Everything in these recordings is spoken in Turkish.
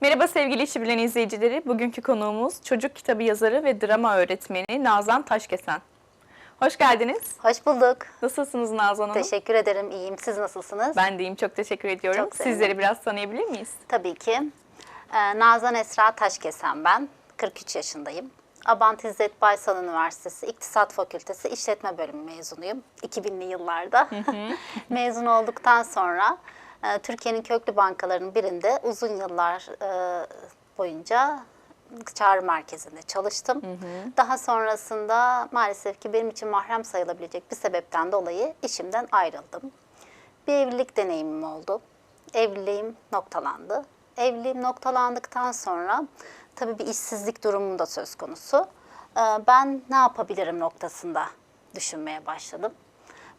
Merhaba sevgili İşi Bilen izleyicileri. Bugünkü konuğumuz çocuk kitabı yazarı ve drama öğretmeni Nazan Taşkesen. Hoş geldiniz. Hoş bulduk. Nasılsınız Nazan Hanım? Teşekkür ederim. İyiyim. Siz nasılsınız? Ben deyim çok teşekkür ediyorum. Çok sevindim. Sizleri biraz tanıyabilir miyiz? Tabii ki. Ee, Nazan Esra Taşkesen ben. 43 yaşındayım. Abant İzzet Baysal Üniversitesi İktisat Fakültesi İşletme Bölümü mezunuyum. 2000'li yıllarda. Mezun olduktan sonra e, Türkiye'nin köklü bankalarının birinde uzun yıllar e, boyunca çağrı merkezinde çalıştım. Daha sonrasında maalesef ki benim için mahrem sayılabilecek bir sebepten dolayı işimden ayrıldım. Bir evlilik deneyimim oldu. Evliliğim noktalandı. Evliliğim noktalandıktan sonra tabii bir işsizlik durumum da söz konusu. Ee, Ben ne yapabilirim noktasında düşünmeye başladım.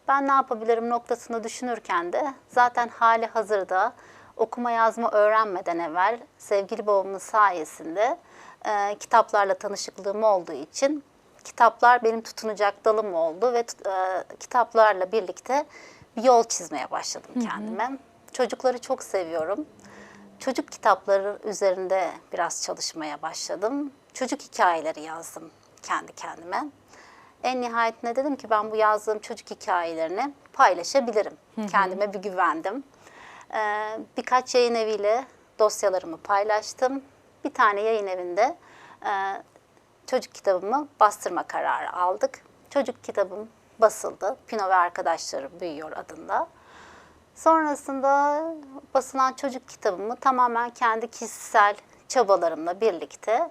Ben ne yapabilirim noktasında düşünürken de zaten hali hazırda okuma yazma öğrenmeden evvel sevgili babamın sayesinde e, kitaplarla tanışıklığım olduğu için kitaplar benim tutunacak dalım oldu ve e, kitaplarla birlikte bir yol çizmeye başladım kendime. Çocukları çok seviyorum. Çocuk kitapları üzerinde biraz çalışmaya başladım. Çocuk hikayeleri yazdım kendi kendime. En nihayetinde dedim ki ben bu yazdığım çocuk hikayelerini paylaşabilirim. Kendime bir güvendim. Ee, birkaç yayın eviyle dosyalarımı paylaştım. Bir tane yayın evinde e, çocuk kitabımı bastırma kararı aldık. Çocuk kitabım basıldı. Pino ve Arkadaşları Büyüyor adında. Sonrasında basılan çocuk kitabımı tamamen kendi kişisel çabalarımla birlikte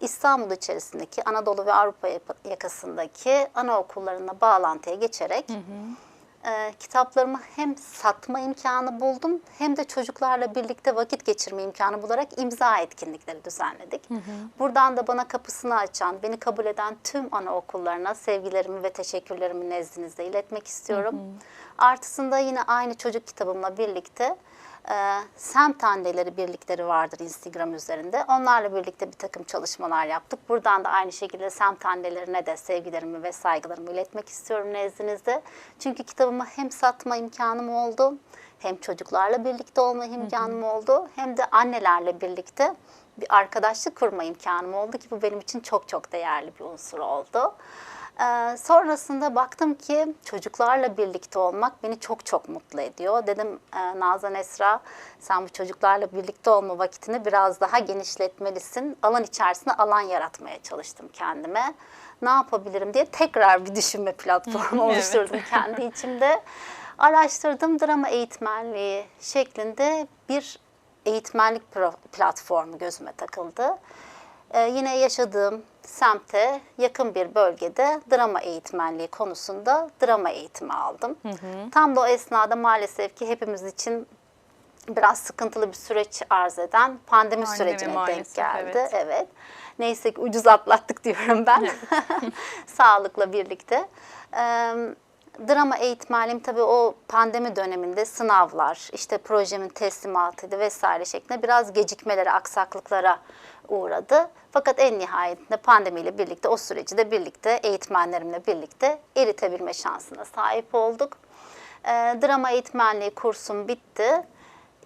İstanbul içerisindeki Anadolu ve Avrupa yakasındaki anaokullarına bağlantıya geçerek e, kitaplarımı hem satma imkanı buldum hem de çocuklarla birlikte vakit geçirme imkanı bularak imza etkinlikleri düzenledik. Buradan da bana kapısını açan, beni kabul eden tüm anaokullarına sevgilerimi ve teşekkürlerimi nezdinizde iletmek istiyorum. Artısında yine aynı çocuk kitabımla birlikte e, semt anneleri birlikleri vardır Instagram üzerinde. Onlarla birlikte bir takım çalışmalar yaptık. Buradan da aynı şekilde semt annelerine de sevgilerimi ve saygılarımı iletmek istiyorum nezdinizde. Çünkü kitabımı hem satma imkanım oldu, hem çocuklarla birlikte olma imkanım oldu, hem de annelerle birlikte bir arkadaşlık kurma imkanım oldu ki bu benim için çok çok değerli bir unsur oldu. Ee, sonrasında baktım ki çocuklarla birlikte olmak beni çok çok mutlu ediyor. Dedim e, Nazan Esra sen bu çocuklarla birlikte olma vakitini biraz daha genişletmelisin. Alan içerisinde alan yaratmaya çalıştım kendime. Ne yapabilirim diye tekrar bir düşünme platformu oluşturdum kendi içimde. Araştırdım drama eğitmenliği şeklinde bir eğitmenlik platformu gözüme takıldı. Ee, yine yaşadığım semte yakın bir bölgede drama eğitmenliği konusunda drama eğitimi aldım. Tam da o esnada maalesef ki hepimiz için biraz sıkıntılı bir süreç arz eden pandemi, Pandemi sürecine denk maalesef, geldi. evet. Evet. Neyse ki ucuz atlattık diyorum ben. Sağlıkla birlikte. Ee, drama eğitmenliğim tabii o pandemi döneminde sınavlar, işte projemin teslimatıydı vesaire şeklinde biraz gecikmelere, aksaklıklara uğradı. Fakat en nihayetinde pandemiyle birlikte o süreci de birlikte eğitmenlerimle birlikte eritebilme şansına sahip olduk. Ee, drama eğitmenliği kursum bitti.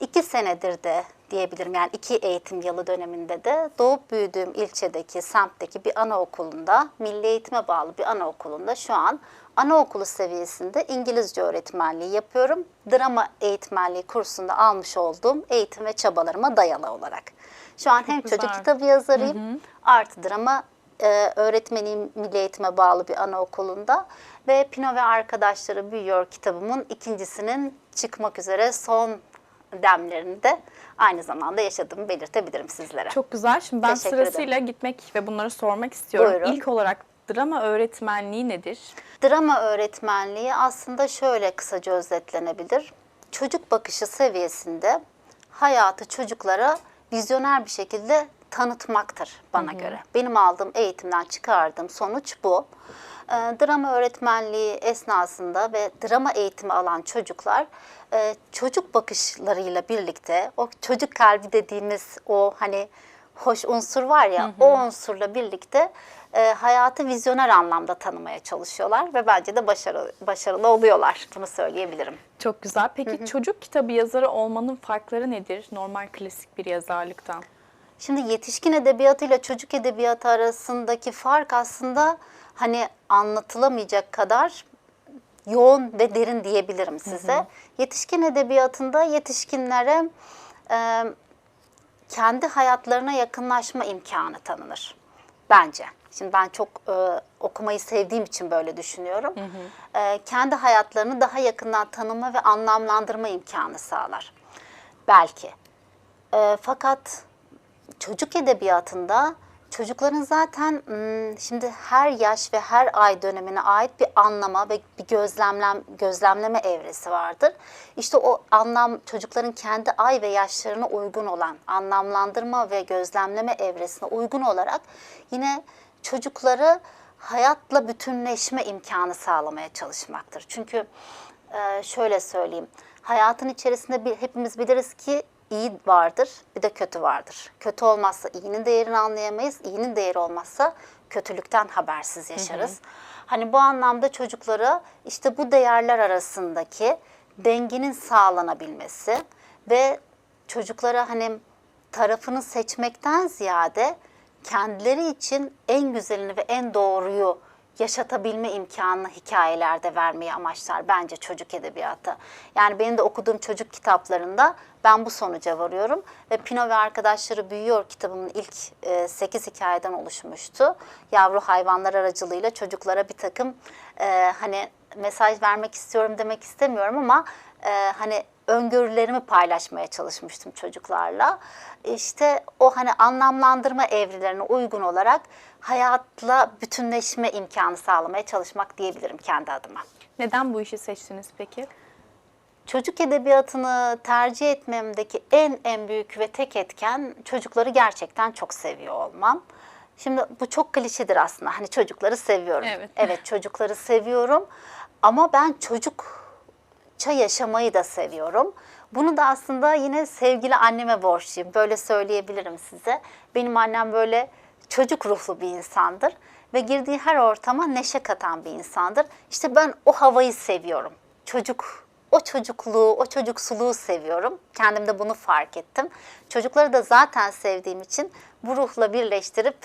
İki senedir de diyebilirim yani iki eğitim yılı döneminde de doğup büyüdüğüm ilçedeki, semtteki bir anaokulunda, milli eğitime bağlı bir anaokulunda şu an anaokulu seviyesinde İngilizce öğretmenliği yapıyorum. Drama eğitmenliği kursunda almış olduğum eğitim ve çabalarıma dayalı olarak. Şu an hem çocuk kitabı yazarıyım, artı drama e, öğretmeniyim milli eğitime bağlı bir anaokulunda ve Pino ve Arkadaşları Büyüyor kitabımın ikincisinin çıkmak üzere son demlerini de aynı zamanda yaşadığımı belirtebilirim sizlere. Çok güzel. Şimdi ben Teşekkür sırasıyla gitmek ve bunları sormak istiyorum. Buyurun. İlk olarak drama öğretmenliği nedir? Drama öğretmenliği aslında şöyle kısaca özetlenebilir. Çocuk bakışı seviyesinde hayatı çocuklara vizyoner bir şekilde tanıtmaktır bana göre. Benim aldığım eğitimden çıkardığım sonuç bu. Ee, Drama öğretmenliği esnasında ve drama eğitimi alan çocuklar e, çocuk bakışlarıyla birlikte o çocuk kalbi dediğimiz o hani hoş unsur var ya o unsurla birlikte e, hayatı vizyoner anlamda tanımaya çalışıyorlar ve bence de başarılı, başarılı oluyorlar. Bunu söyleyebilirim. Çok güzel. Peki çocuk kitabı yazarı olmanın farkları nedir normal klasik bir yazarlıktan? Şimdi yetişkin edebiyatıyla çocuk edebiyatı arasındaki fark aslında hani anlatılamayacak kadar yoğun ve derin diyebilirim size. Yetişkin edebiyatında yetişkinlere e, kendi hayatlarına yakınlaşma imkanı tanınır bence. Şimdi ben çok e, okumayı sevdiğim için böyle düşünüyorum. E, kendi hayatlarını daha yakından tanıma ve anlamlandırma imkanı sağlar. Belki. E, fakat çocuk edebiyatında çocukların zaten hmm, şimdi her yaş ve her ay dönemine ait bir anlama ve bir gözlemlem gözlemleme evresi vardır. İşte o anlam çocukların kendi ay ve yaşlarına uygun olan anlamlandırma ve gözlemleme evresine uygun olarak yine çocukları hayatla bütünleşme imkanı sağlamaya çalışmaktır. Çünkü şöyle söyleyeyim. Hayatın içerisinde bir, hepimiz biliriz ki iyi vardır, bir de kötü vardır. Kötü olmazsa iyinin değerini anlayamayız, iyinin değeri olmazsa kötülükten habersiz yaşarız. Hani bu anlamda çocuklara işte bu değerler arasındaki dengenin sağlanabilmesi ve çocuklara hani tarafını seçmekten ziyade kendileri için en güzelini ve en doğruyu yaşatabilme imkanını hikayelerde vermeyi amaçlar bence çocuk edebiyatı. Yani benim de okuduğum çocuk kitaplarında ben bu sonuca varıyorum. Ve Pino ve Arkadaşları Büyüyor kitabımın ilk 8 hikayeden oluşmuştu. Yavru hayvanlar aracılığıyla çocuklara bir takım e, hani mesaj vermek istiyorum demek istemiyorum ama e, hani öngörülerimi paylaşmaya çalışmıştım çocuklarla. İşte o hani anlamlandırma evrelerine uygun olarak hayatla bütünleşme imkanı sağlamaya çalışmak diyebilirim kendi adıma. Neden bu işi seçtiniz peki? Çocuk edebiyatını tercih etmemdeki en en büyük ve tek etken çocukları gerçekten çok seviyor olmam. Şimdi bu çok klişedir aslında. Hani çocukları seviyorum. Evet. Evet çocukları seviyorum ama ben çocukça yaşamayı da seviyorum. Bunu da aslında yine sevgili anneme borçluyum. Böyle söyleyebilirim size. Benim annem böyle çocuk ruhlu bir insandır ve girdiği her ortama neşe katan bir insandır. İşte ben o havayı seviyorum. Çocuk o çocukluğu, o çocuksuluğu seviyorum. Kendimde bunu fark ettim. Çocukları da zaten sevdiğim için bu ruhla birleştirip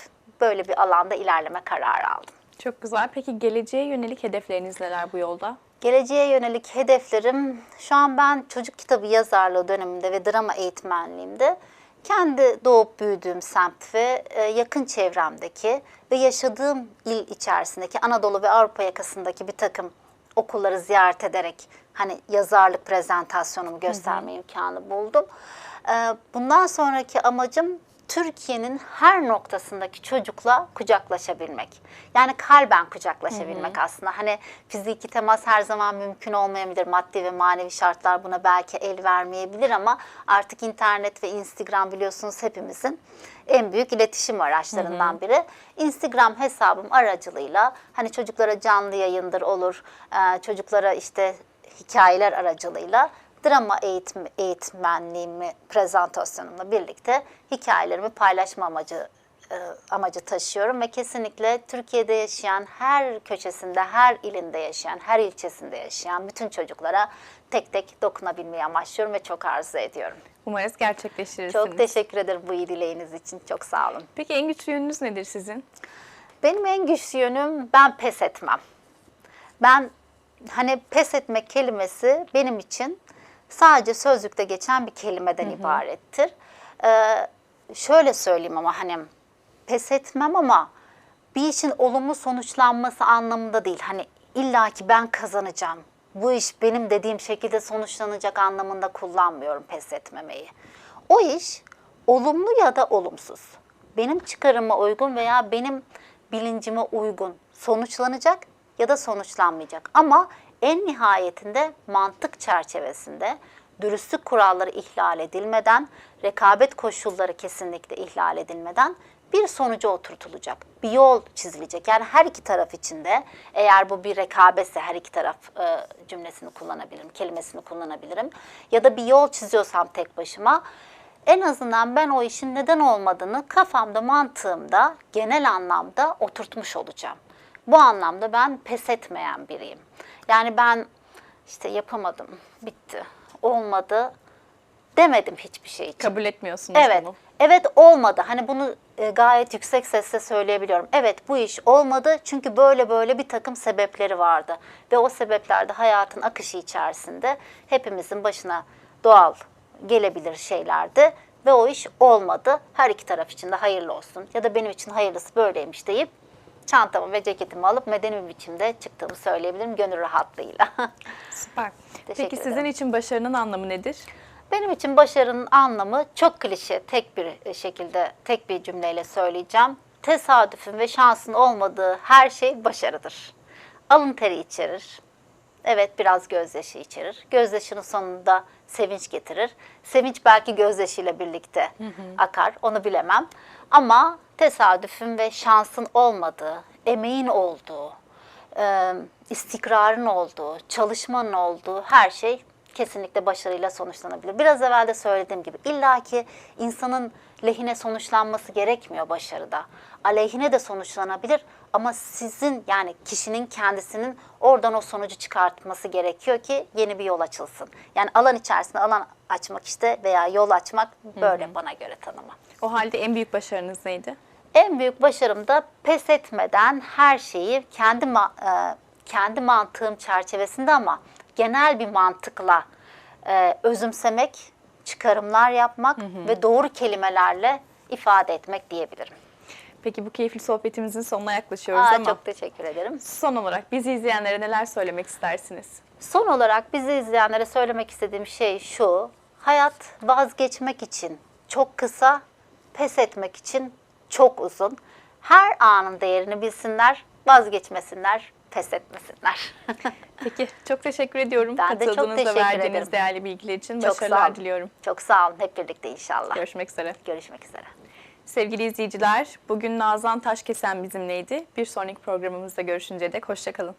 böyle bir alanda ilerleme kararı aldım. Çok güzel. Peki geleceğe yönelik hedefleriniz neler bu yolda? Geleceğe yönelik hedeflerim, şu an ben çocuk kitabı yazarlığı döneminde ve drama eğitmenliğimde kendi doğup büyüdüğüm semt ve e, yakın çevremdeki ve yaşadığım il içerisindeki Anadolu ve Avrupa yakasındaki bir takım okulları ziyaret ederek hani yazarlık prezentasyonumu gösterme imkanı buldum. Ee, Bundan sonraki amacım Türkiye'nin her noktasındaki çocukla kucaklaşabilmek. Yani kalben kucaklaşabilmek aslında. Hani fiziki temas her zaman mümkün olmayabilir. Maddi ve manevi şartlar buna belki el vermeyebilir ama artık internet ve Instagram biliyorsunuz hepimizin en büyük iletişim araçlarından biri. Instagram hesabım aracılığıyla hani çocuklara canlı yayındır olur, çocuklara işte hikayeler aracılığıyla drama eğitim, eğitmenliğimi prezentasyonumla birlikte hikayelerimi paylaşma amacı e, amacı taşıyorum ve kesinlikle Türkiye'de yaşayan her köşesinde, her ilinde yaşayan, her ilçesinde yaşayan bütün çocuklara tek tek dokunabilmeyi amaçlıyorum ve çok arzu ediyorum. Umarız gerçekleştirirsiniz. Çok teşekkür ederim bu iyi dileğiniz için. Çok sağ olun. Peki en güçlü yönünüz nedir sizin? Benim en güçlü yönüm ben pes etmem. Ben hani pes etmek kelimesi benim için sadece sözlükte geçen bir kelimeden ibarettir. Ee, şöyle söyleyeyim ama hani pes etmem ama bir işin olumlu sonuçlanması anlamında değil. Hani illaki ben kazanacağım. Bu iş benim dediğim şekilde sonuçlanacak anlamında kullanmıyorum pes etmemeyi. O iş olumlu ya da olumsuz. Benim çıkarıma uygun veya benim bilincime uygun sonuçlanacak ya da sonuçlanmayacak. Ama en nihayetinde mantık çerçevesinde dürüstlük kuralları ihlal edilmeden, rekabet koşulları kesinlikle ihlal edilmeden bir sonuca oturtulacak. Bir yol çizilecek. Yani her iki taraf için de eğer bu bir rekabetse her iki taraf e, cümlesini kullanabilirim, kelimesini kullanabilirim. Ya da bir yol çiziyorsam tek başıma en azından ben o işin neden olmadığını kafamda, mantığımda, genel anlamda oturtmuş olacağım. Bu anlamda ben pes etmeyen biriyim. Yani ben işte yapamadım, bitti, olmadı demedim hiçbir şey için. Kabul etmiyorsunuz Evet. bunu. Evet olmadı. Hani bunu e, gayet yüksek sesle söyleyebiliyorum. Evet bu iş olmadı çünkü böyle böyle bir takım sebepleri vardı. Ve o sebepler de hayatın akışı içerisinde hepimizin başına doğal gelebilir şeylerdi. Ve o iş olmadı. Her iki taraf için de hayırlı olsun. Ya da benim için hayırlısı böyleymiş deyip çantamı ve ceketimi alıp medeni bir biçimde çıktığımı söyleyebilirim gönül rahatlığıyla. Süper. Teşekkür Peki sizin ederim. için başarının anlamı nedir? Benim için başarının anlamı çok klişe, tek bir şekilde, tek bir cümleyle söyleyeceğim. Tesadüfün ve şansın olmadığı her şey başarıdır. Alın teri içerir. Evet biraz gözyaşı içerir. Gözyaşının sonunda sevinç getirir. Sevinç belki gözyaşıyla birlikte akar, onu bilemem. Ama tesadüfün ve şansın olmadığı, emeğin olduğu, e, istikrarın olduğu, çalışmanın olduğu her şey kesinlikle başarıyla sonuçlanabilir. Biraz evvel de söylediğim gibi illaki insanın lehine sonuçlanması gerekmiyor başarıda. Aleyhine de sonuçlanabilir ama sizin yani kişinin kendisinin oradan o sonucu çıkartması gerekiyor ki yeni bir yol açılsın. Yani alan içerisinde alan açmak işte veya yol açmak böyle bana göre tanımı. O halde en büyük başarınız neydi? En büyük başarım da pes etmeden her şeyi kendi e, kendi mantığım çerçevesinde ama genel bir mantıkla e, özümsemek, çıkarımlar yapmak ve doğru kelimelerle ifade etmek diyebilirim. Peki bu keyifli sohbetimizin sonuna yaklaşıyoruz Aa, ama çok teşekkür ederim. son olarak bizi izleyenlere neler söylemek istersiniz? Son olarak bizi izleyenlere söylemek istediğim şey şu. Hayat vazgeçmek için çok kısa, pes etmek için çok uzun. Her anın değerini bilsinler, vazgeçmesinler, pes etmesinler. Peki çok teşekkür ediyorum. Ben de çok Katıldığınız teşekkür verdiğiniz ederim. değerli bilgiler için çok sağ başarılar olun. diliyorum. Çok sağ olun. Hep birlikte inşallah. Görüşmek üzere. Görüşmek üzere. Sevgili izleyiciler, bugün Nazan Taşkesen bizimleydi. Bir sonraki programımızda görüşünceye dek hoşçakalın.